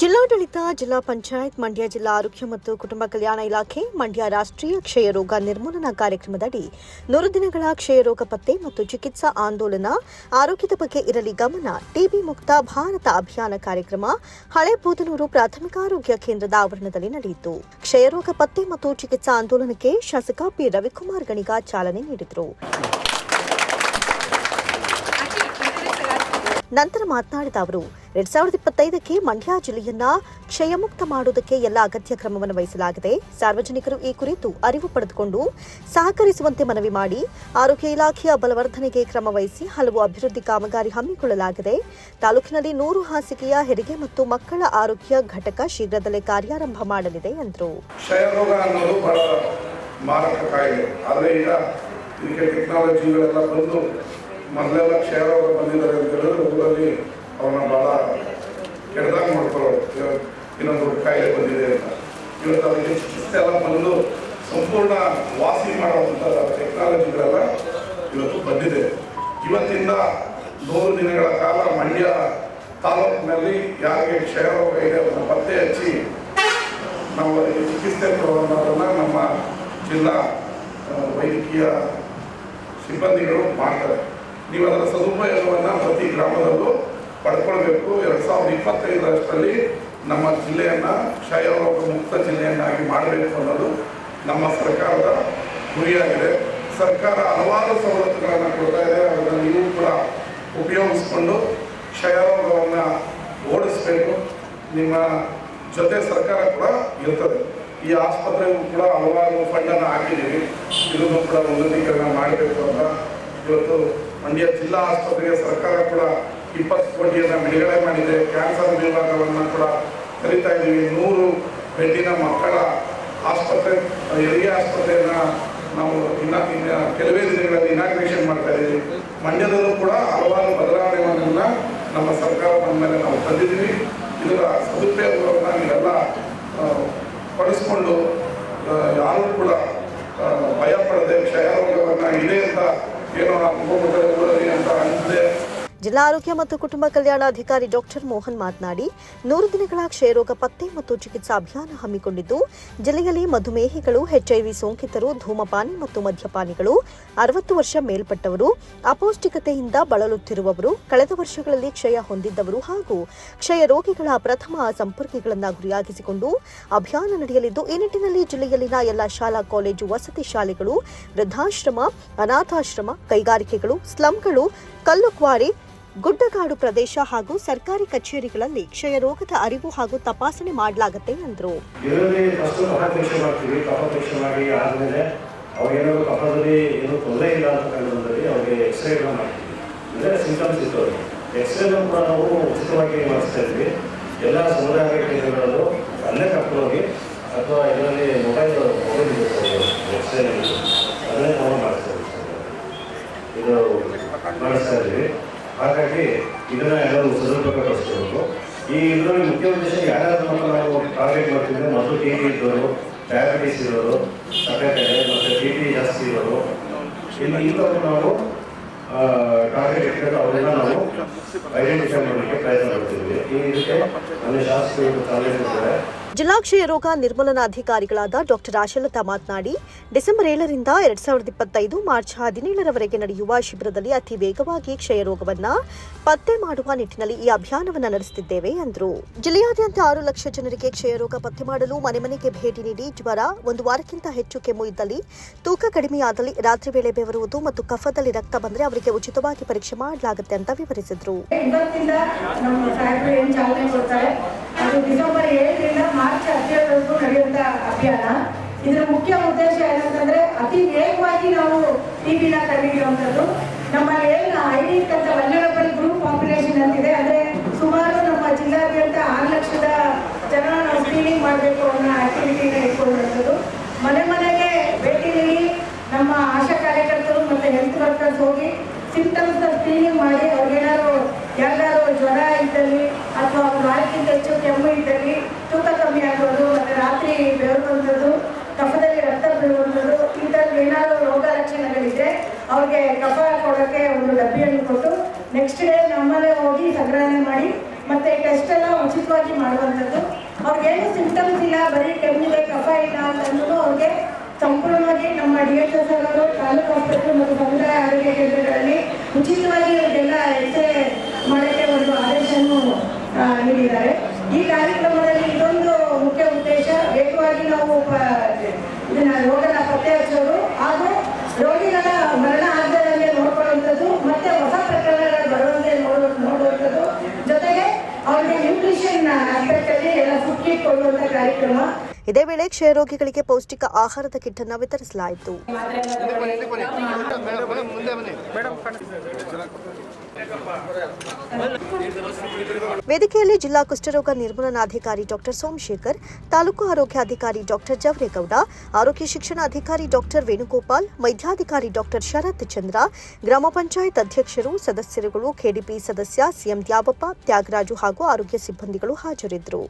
ಜಿಲ್ಲಾಡಳಿತ, ಜಿಲ್ಲಾ ಪಂಚಾಯತ್, ಮಂಡ್ಯ ಜಿಲ್ಲಾ ಆರೋಗ್ಯ ಮತ್ತು ಕುಟುಂಬ ಕಲ್ಯಾಣ ಇಲಾಖೆ, ಮಂಡ್ಯ ರಾಷ್ಟ್ರೀಯ ಕ್ಷಯರೋಗ ನಿರ್ಮೂಲನಾ ಕಾರ್ಯಕ್ರಮದಡಿ ನೂರು ದಿನಗಳ ಕ್ಷಯರೋಗ ಪತ್ತೆ ಮತ್ತು ಚಿಕಿತ್ಸಾ ಆಂದೋಲನ ಆರೋಗ್ಯದ ಬಗ್ಗೆ ಇರಲಿ ಗಮನ, ಟಿಬಿ ಮುಕ್ತ ಭಾರತ ಅಭಿಯಾನ ಕಾರ್ಯಕ್ರಮ ಹಳೆ ಬೂದನೂರು ಪ್ರಾಥಮಿಕ ಆರೋಗ್ಯ ಕೇಂದ್ರದ ಆವರಣದಲ್ಲಿ ನಡೆಯಿತು. ಕ್ಷಯರೋಗ ಪತ್ತೆ ಮತ್ತು ಚಿಕಿತ್ಸಾ ಆಂದೋಲನಕ್ಕೆ ಶಾಸಕ ಪಿ. ರವಿಕುಮಾರ್ ಗಣಿಗ ಚಾಲನೆ ನೀಡಿದರು. ನಂತರ ಮಾತನಾಡಿದ ಅವರು, ಎರಡ್ ಸಾವಿರದ ಇಪ್ಪತ್ತೈದಕ್ಕೆ ಮಂಡ್ಯ ಜಿಲ್ಲೆಯನ್ನ ಕ್ಷಯಮುಕ್ತ ಮಾಡುವುದಕ್ಕೆ ಎಲ್ಲ ಅಗತ್ಯ ಕ್ರಮವನ್ನು ವಹಿಸಲಾಗಿದೆ. ಸಾರ್ವಜನಿಕರು ಈ ಕುರಿತು ಅರಿವು ಪಡೆದುಕೊಂಡು ಸಹಕರಿಸುವಂತೆ ಮನವಿ ಮಾಡಿ, ಆರೋಗ್ಯ ಇಲಾಖೆಯ ಬಲವರ್ಧನೆಗೆ ಕ್ರಮ ವಹಿಸಿ ಹಲವು ಅಭಿವೃದ್ಧಿ ಕಾಮಗಾರಿ ಹಮ್ಮಿಕೊಳ್ಳಲಾಗಿದೆ. ತಾಲೂಕಿನಲ್ಲಿ ನೂರು ಹಾಸಿಗೆಯ ಹೆರಿಗೆ ಮತ್ತು ಮಕ್ಕಳ ಆರೋಗ್ಯ ಘಟಕ ಶೀಘ್ರದಲ್ಲೇ ಕಾರ್ಯಾರಂಭ ಮಾಡಲಿದೆ ಎಂದರು. ಮಾರಕ ಕಾಯಿಲೆ. ಆದರೆ ಇದಕ್ಕೆ ಟೆಕ್ನಾಲಜಿಗಳೆಲ್ಲ ಬಂದು ಮೊದಲೆಲ್ಲ ಕ್ಷಯರೋಗ ಬಂದಿದ್ದಾರೆ ಅಂತ ಹೇಳಿದ್ರೆ ಊರಲ್ಲಿ ಅವನ್ನ ಬಹಳ ಕೆಟ್ಟದಾಗಿ ಮಾಡ್ಕೊಳ್ಳೋರು ಇನ್ನೊಂದು ಕಾಯಿಲೆ ಬಂದಿದೆ ಅಂತ. ಇವತ್ತು ಅದಕ್ಕೆ ಚಿಕಿತ್ಸೆ ಎಲ್ಲ ಬಂದು ಸಂಪೂರ್ಣ ವಾಸಿ ಮಾಡುವಂಥ ಟೆಕ್ನಾಲಜಿಗಳೆಲ್ಲ ಇವತ್ತು ಬಂದಿದೆ. ಇವತ್ತಿಂದ ನೂರು ದಿನಗಳ ಕಾಲ ಮಂಡ್ಯ ತಾಲೂಕಿನಲ್ಲಿ ಯಾರಿಗೆ ಕ್ಷಯರೋಗ ಇದೆ ಅದನ್ನು ಪತ್ತೆ ಹಚ್ಚಿ ನಾವು ಅದಕ್ಕೆ ಚಿಕಿತ್ಸೆ ಕೊಡುವಂಥದ್ದನ್ನು ನಮ್ಮ ಜಿಲ್ಲಾ ವೈದ್ಯಕೀಯ ಸಿಬ್ಬಂದಿಗಳು ಮಾಡ್ತಾರೆ. ನೀವು ಅದರ ಸದುಪಯೋಗವನ್ನು ಪ್ರತಿ ಗ್ರಾಮದಲ್ಲೂ ಪಡ್ಕೊಳ್ಬೇಕು. ಎರಡು ಸಾವಿರದ ಇಪ್ಪತ್ತೈದರಷ್ಟರಲ್ಲಿ ನಮ್ಮ ಜಿಲ್ಲೆಯನ್ನು ಕ್ಷಯರೋಗ ಮುಕ್ತ ಜಿಲ್ಲೆಯನ್ನಾಗಿ ಮಾಡಬೇಕು ಅನ್ನೋದು ನಮ್ಮ ಸರ್ಕಾರದ ಗುರಿಯಾಗಿದೆ. ಸರ್ಕಾರ ಹಲವಾರು ಸವಲತ್ತುಗಳನ್ನು ಕೊಡ್ತಾ ಇದೆ. ಅದನ್ನು ನೀವು ಕೂಡ ಉಪಯೋಗಿಸ್ಕೊಂಡು ಕ್ಷಯರೋಗವನ್ನು ಓಡಿಸ್ಬೇಕು. ನಿಮ್ಮ ಜೊತೆ ಸರ್ಕಾರ ಕೂಡ ಇರ್ತದೆ. ಈ ಆಸ್ಪತ್ರೆಗೂ ಕೂಡ ಹಲವಾರು ಫಂಡನ್ನು ಹಾಕಿದ್ದೀವಿ. ಇದನ್ನು ಕೂಡ ಉನ್ನತೀಕರಣ ಮಾಡಬೇಕು ಅಂತ ಇವತ್ತು ಮಂಡ್ಯ ಜಿಲ್ಲಾ ಆಸ್ಪತ್ರೆಗೆ ಸರ್ಕಾರ ಕೂಡ ಇಪ್ಪತ್ತು ಕೋಟಿಯನ್ನ ಬಿಡುಗಡೆ ಮಾಡಿದೆ. ಕ್ಯಾನ್ಸರ್ ವಿಭಾಗವನ್ನು ಕೂಡ ಕರಿತಾ ಇದ್ದೀವಿ. ನೂರು ಬೆಡ್ಡಿನ ಮಕ್ಕಳ ಆಸ್ಪತ್ರೆ ಹೆರಿಗೆ ಆಸ್ಪತ್ರೆಯನ್ನು ನಾವು ಇನ್ನ ಕೆಲವೇ ದಿನಗಳಲ್ಲಿ ಇನಾಗ್ರೇಷನ್ ಮಾಡ್ತಾ ಇದ್ದೀವಿ. ಮಂಡ್ಯದಲ್ಲೂ ಕೂಡ ಹಲವಾರು ಬದಲಾವಣೆಗಳನ್ನ ನಮ್ಮ ಸರ್ಕಾರ ಬಂದ ಮೇಲೆ ನಾವು ತಂದಿದ್ದೀವಿ. ಇದರ ಸದುಪಯೋಗವನ್ನು ನೀವೆಲ್ಲ ಪಡಿಸ್ಕೊಂಡು ಯಾರೂ ಕೂಡ ಭಯಪಡದೆ ಕ್ಷಯ ರೋಗವನ್ನು ಇದೆ ಅಂತ ಏನೋ ಅನ್ಕೊಂಡ್ಬಿಟ್ರೆ ಊರಲ್ಲಿ ಅಂತ ಅನಿಸದೆ ಜಿಲ್ಲಾ ಆರೋಗ್ಯ ಮತ್ತು ಕುಟುಂಬ ಕಲ್ಯಾಣಾಧಿಕಾರಿ ಡಾಕ್ಟರ್ ಮೋಹನ್ ಮಾತನಾಡಿ, ನೂರು ದಿನಗಳ ಕ್ಷಯರೋಗ ಪತ್ತೆ ಮತ್ತು ಚಿಕಿತ್ಸಾ ಅಭಿಯಾನ ಹಮ್ಮಿಕೊಂಡಿದ್ದು, ಜಿಲ್ಲೆಯಲ್ಲಿ ಮಧುಮೇಹಿಗಳು ಎಚ್ಐವಿ ಸೋಂಕಿತರು, ಧೂಮಪಾನಿ ಮತ್ತು ಮದ್ಯಪಾನಿಗಳು, ಅರವತ್ತು ವರ್ಷ ಮೇಲ್ಪಟ್ಟವರು, ಅಪೌಷ್ಟಿಕತೆಯಿಂದ ಬಳಲುತ್ತಿರುವವರು, ಕಳೆದ ವರ್ಷಗಳಲ್ಲಿ ಕ್ಷಯ ಹೊಂದಿದ್ದವರು ಹಾಗೂ ಕ್ಷಯ ರೋಗಿಗಳ ಪ್ರಥಮ ಸಂಪರ್ಕಿಗಳನ್ನು ಗುರಿಯಾಗಿಸಿಕೊಂಡು ಅಭಿಯಾನ ನಡೆಯಲಿದ್ದು, ಈ ನಿಟ್ಟಿನಲ್ಲಿ ಜಿಲ್ಲೆಯಲ್ಲಿನ ಎಲ್ಲ ಶಾಲಾ, ಕಾಲೇಜು, ವಸತಿ ಶಾಲೆಗಳು, ವೃದ್ಧಾಶ್ರಮ, ಅನಾಥಾಶ್ರಮ, ಕೈಗಾರಿಕೆಗಳು, ಸ್ಲಂಗಳು ಕಲ್ಲುಕ್ವಾರಿ ಗುಡ್ಡಗಾಡು ಪ್ರದೇಶ ಹಾಗೂ ಸರ್ಕಾರಿ ಕಚೇರಿಗಳಲ್ಲಿ ಕ್ಷಯ ರೋಗದ ಅರಿವು ಹಾಗೂ ತಪಾಸಣೆ ಮಾಡಲಾಗುತ್ತೆ ಎಂದರು ಅಥವಾ ಇದರಲ್ಲಿ ಮೊಬೈಲ್ ಇದು ಮಾಡಿಸ್ತಾ ಇದ್ವಿ. ಹಾಗಾಗಿ ಇದನ್ನ ಎಲ್ಲರೂ ಸದುಪಯೋಗಪಡಿಸ್ಬೇಕು ಈ ಇದರಲ್ಲಿ ಮುಖ್ಯ ಉದ್ದೇಶ ಮಾತ್ರ ನಾವು ಟಾರ್ಗೆಟ್ ಮಾಡ್ತಿದ್ರೆ ಮೊದಲು ಟಿ ವಿ ಇದ್ದವರು ಡಯಾಬಿಟಿಸ್ ಇರೋರು, ಸಕ್ಕರೆ ಮತ್ತು ಟಿ ಟಿ ಜಾಸ್ತಿ ಇರೋರು. ಇನ್ನು ಇಂಥವ್ರು ನಾವು ಟಾರ್ಗೆಟ್ ಇಟ್ಕೊಂಡು ಅವರೆಲ್ಲ ನಾವು ಜಿಲ್ಲಾ ಕ್ಷಯ ರೋಗ ನಿರ್ಮೂಲನಾಧಿಕಾರಿಗಳಾದ ಡಾಕ್ಟರ್ ಆಶಲತಾ ಮಾತನಾಡಿ, ಡಿಸೆಂಬರ್ ಏಳರಿಂದ ಎರಡ್ ಸಾವಿರದ ಇಪ್ಪತ್ತೈದು ಮಾರ್ಚ್ ಹದಿನೇಳರವರೆಗೆ ನಡೆಯುವ ಶಿಬಿರದಲ್ಲಿ ಅತಿ ವೇಗವಾಗಿ ಕ್ಷಯ ರೋಗವನ್ನ ಪತ್ತೆ ಮಾಡುವ ನಿಟ್ಟಿನಲ್ಲಿ ಈ ಅಭಿಯಾನವನ್ನು ನಡೆಸುತ್ತಿದ್ದೇವೆ ಎಂದರು ಜಿಲ್ಲೆಯಾದ್ಯಂತ ಆರು ಲಕ್ಷ ಜನರಿಗೆ ಕ್ಷಯ ರೋಗ ಪತ್ತೆ ಮಾಡಲು ಮನೆ ಮನೆಗೆ ಭೇಟಿ ನೀಡಿ ಜ್ವರ ಒಂದು ವಾರಕ್ಕಿಂತ ಹೆಚ್ಚು ಕೆಮ್ಮು ಇದ್ದಲ್ಲಿ, ತೂಕ ಕಡಿಮೆಯಾದಲ್ಲಿ ರಾತ್ರಿ ವೇಳೆ ಬೆವರುವುದು ಮತ್ತು ಕಫದಲ್ಲಿ ರಕ್ತ ಬಂದರೆ ಅವರಿಗೆ ಉಚಿತವಾಗಿ ಪರೀಕ್ಷೆ ಮಾಡಲಾಗುತ್ತೆ ಅಂತ ವಿವರಿಸಿದರು. ಇವತ್ತಿಂದ ನಮ್ಮ ಸಾಹೇಬರು ಏನು ಚಾಲನೆ ಕೊಡ್ತಾರೆ, ಅದು ಡಿಸೆಂಬರ್ ಏಳರಿಂದ ಮಾರ್ಚ್ ಹದಿನೇಳರವರೆಗೂ ನಡೆಯುವಂತ ಅಭಿಯಾನ. ಇದರ ಮುಖ್ಯ ಉದ್ದೇಶ ಏನಂತಂದ್ರೆ, ಅತಿ ವೇಗವಾಗಿ ನಾವು ಟಿಬಿನ ಕಂಡುಹಿಡಿಯುವಂಥದ್ದು ನಮ್ಮ ಏನು ಐ ಡಿ ಅಂತ ವಲ್ನರಬಲ್ ಗ್ರೂಪ್ ಪಾಪ್ಯುಲೇಷನ್ ಅಂತಿದೆ ಅಂದ್ರೆ ಸುಮಾರು ನಮ್ಮ ಜಿಲ್ಲಾದ್ಯಂತ ಆರು ಲಕ್ಷದ ಜನ ನಾವು ಸ್ಕ್ರೀನಿಂಗ್ ಮಾಡಬೇಕು ಅನ್ನೋ ಆಕ್ಟಿವಿಟಿನ ಇಟ್ಕೊಳ್ಳುವಂಥದ್ದು ಮನೆ ಮನೆಗೆ ಭೇಟಿ ನೀಡಿ ನಮ್ಮ ಆಶಾ ಕಾರ್ಯಕರ್ತರು ಮತ್ತೆ ಹೆಲ್ತ್ ವರ್ಕರ್ಸ್ ಹೋಗಿ ಸಿಂಪ್ಟಮ್ಸ್ ಸ್ಕ್ರೀನಿಂಗ್ ಮಾಡಿ ಅವ್ರಿಗೇನಾದ್ರು ಯಾವ್ದಾದ್ರು ಜ್ವರ ಇದ್ದಲ್ಲಿ ಅಥವಾ ಒಂದು ವಾರಕ್ಕಿಂತ ಹೆಚ್ಚು ಕೆಮ್ಮು ಇದ್ದಲ್ಲಿ ತೂಕ ಕಮ್ಮಿ ಆಗೋದು ಮತ್ತೆ ರಾತ್ರಿ ಬೆವರು ಕಫದಲ್ಲಿ ರಕ್ತ ಬೀಳುವಂಥದ್ದು ಈ ಏನಾದರೂ ರೋಗ ಲಕ್ಷಣಗಳಿದ್ರೆ ಅವ್ರಿಗೆ ಕಫ ಕೊಡೋಕ್ಕೆ ಒಂದು ಡಬ್ಬಿಯನ್ನು ಕೊಟ್ಟು ನೆಕ್ಸ್ಟ್ ಡೇ ನಮ್ಮಲ್ಲೇ ಹೋಗಿ ಸಂಗ್ರಹಣೆ ಮಾಡಿ, ಮತ್ತೆ ಟೆಸ್ಟ್ ಎಲ್ಲ ಉಚಿತ ಉಚಿತವಾಗಿ ಮಾಡುವಂಥದ್ದು. ಅವ್ರಿಗೇನು ಸಿಂಪ್ಟಮ್ಸ್ ಇಲ್ಲ, ಬರೀ ಕೆಮ್ಮಿದೆ, ಕಫ ಇಲ್ಲ ಅಂತಂದ್ರೂ ಅವ್ರಿಗೆ ಸಂಪೂರ್ಣವಾಗಿ ನಮ್ಮ ಡಿ ಎಚ್ ಎಸ್ ಅವರು, ತಾಲೂಕು ಆಸ್ಪತ್ರೆ ಮತ್ತು ಸಮುದಾಯ ಆರೋಗ್ಯ ಕೇಂದ್ರಗಳಲ್ಲಿ ಉಚಿತವಾಗಿ ಅವರಿಗೆಲ್ಲ ಎಕ್ಸ್ರೇ ಮಾಡೋಕ್ಕೆ ಒಂದು ಆದೇಶವನ್ನು ನೀಡಿದ್ದಾರೆ. ಈ ಕಾರ್ಯಕ್ರಮದಲ್ಲಿ ಇದೊಂದು ಮುಖ್ಯ ಉದ್ದೇಶ. ವೇಗವಾಗಿ ನಾವು ಇದನ್ನ ರೋಗನ ಪತ್ತೆ ಹಚ್ಚೋದು ಹಾಗೂ ರೋಗಿಗಳ ಮರಣ ಹಾಗೆ ನೋಡ್ಕೊಳ್ಳುವಂಥದ್ದು, ಮತ್ತೆ ಹೊಸ ಪ್ರಕರಣಗಳು ಬರುವಂತೆ ನೋಡುವ ನೋಡುವಂಥದ್ದು. ಜೊತೆಗೆ ಅವ್ರಿಗೆ ನ್ಯೂಟ್ರಿಷನ್ ಆಸ್ಪೆಕ್ಟಲ್ಲಿ ಎಲ್ಲ ಫುಡ್ ಕಿಟ್ ಕಾರ್ಯಕ್ರಮ. ಇದೇ ವೇಳೆ ಕ್ಷಯರೋಗಿಗಳಿಗೆ ಪೌಷ್ಟಿಕ ಆಹಾರದ ಕಿಟ್ ಅನ್ನು ವಿತರಿಸಲಾಯಿತು. ವೇದಿಕೆಯಲ್ಲಿ ಜಿಲ್ಲಾ ಕುಷ್ಠರೋಗ ನಿರ್ಮೂಲನಾಧಿಕಾರಿ ಡಾಕ್ಟರ್ ಸೋಮಶೇಖರ್, ತಾಲೂಕು ಆರೋಗ್ಯಾಧಿಕಾರಿ ಡಾಕ್ಟರ್ ಜವರೇಗೌಡ, ಆರೋಗ್ಯ ಶಿಕ್ಷಣಾಧಿಕಾರಿ ಡಾಕ್ಟರ್ ವೇಣುಗೋಪಾಲ್ ವೈದ್ಯಾಧಿಕಾರಿ ಡಾಕ್ಟರ್ ಶರತ್ ಚಂದ್ರ, ಗ್ರಾಮ ಪಂಚಾಯತ್ ಅಧ್ಯಕ್ಷರು, ಸದಸ್ಯರುಗಳು, ಕೆಡಿಪಿ ಸದಸ್ಯ ಸಿಎಂ ದ್ಯಾವಪ್ಪ, ತ್ಯಾಗರಾಜು ಹಾಗೂ ಆರೋಗ್ಯ ಸಿಬ್ಬಂದಿಗಳು ಹಾಜರಿದ್ದರು.